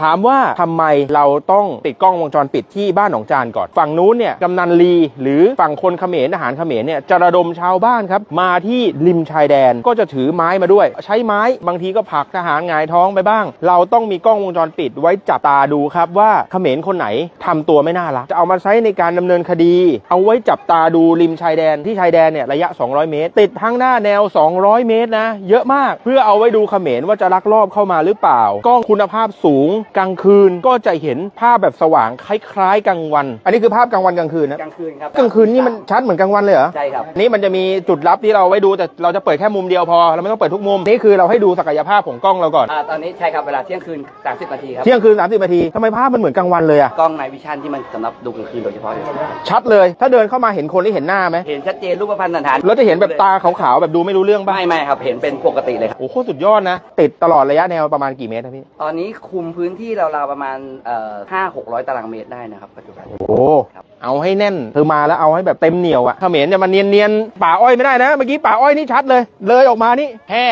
ถามว่าทำไมเราต้องติดกล้องวงจรปิดที่บ้านหนองจานก่อน ฝั่งนู้นเนี่ยกำนันลีหรือฝั่งคนเขมรทหารเขมรเนี่ยจะระดมชาวบ้านครับ มาที่ริมชายแดนก็จะถือไม้มาด้วย ใช้ไม้บางทีก็ผลักทหารหงายท้องไปบ้าง เราต้องมีกล้องวงจรปิดไว้จับตาดูครับว่าเขมรคนไหนทำตัวไม่น่ารักจะเอามาใช้ในการดำเนินคดี เอาไว้จับตาดูริมชายแดนที่ชายแดนเนี่ยระยะ 200 เมตร ติดทั้งหน้าแนว 200 เมตรนะเยอะมากเพื่อเอาไว้ดูเขมรว่าจะลักลอบเข้ามาหรือเปล่ากล้องคุณภาพสูงกลางคืนก็จะเห็นภาพแบบสว่างคล้ายๆกลางวัน อันนี้คือภาพกลางวันกลางคืนนะกลางคืนครับกลางคืนนี่มันชัดเหมือนกลางวันเลยเหรอใช่ครับนี่มันจะมีจุดลับที่เราไว้ดูแต่เราจะเปิดแค่มุมเดียวพอเราไม่ต้องเปิดทุกมุมนี่คือเราให้ดูศักยภาพของกล้องเราก่อนอ่าตอนนี้ใช่ครับเวลาเที่ยงคืน 30นาทีครับเที่ยงคืน 30นาทีทำไมภาพมันเหมือนกลางวันเลยอะกล้องไนวิชั่นที่มันสำหรับดูกลางคืนโดยเฉพาะเลยชัดเลย ถ้าเดินเข้ามาเห็นคนที่เห็นหน้าไหมเห็นชัดเจนรูปพรรณสันฐานแล้วจะเห็นแบบตาขาวๆแบบดูไม่รู้เรื่องบ้างไม่ไม่ครับเห็นเป็นปกติเลยครับโอ้โหโคตรสุดยอดนะ ติดตลอดระยะแนวประมาณกี่เมตรนะพี่ตอนนี้คุมพื้นที่ราวๆประมาณเอ่อห้าหกร้อยตารางเมตรได้นะครับปัจจุบัน โอ้ครับ เอาให้แน่นเธอมาแล้วเอาให้แบบเต็มเหนียวอะเขมรจะมาเนียนๆป่าอ้อยไม่ได้นะ เมื่อกี้ป่าอ้อยนี่ชัดเลย เลยออกมานี่แห่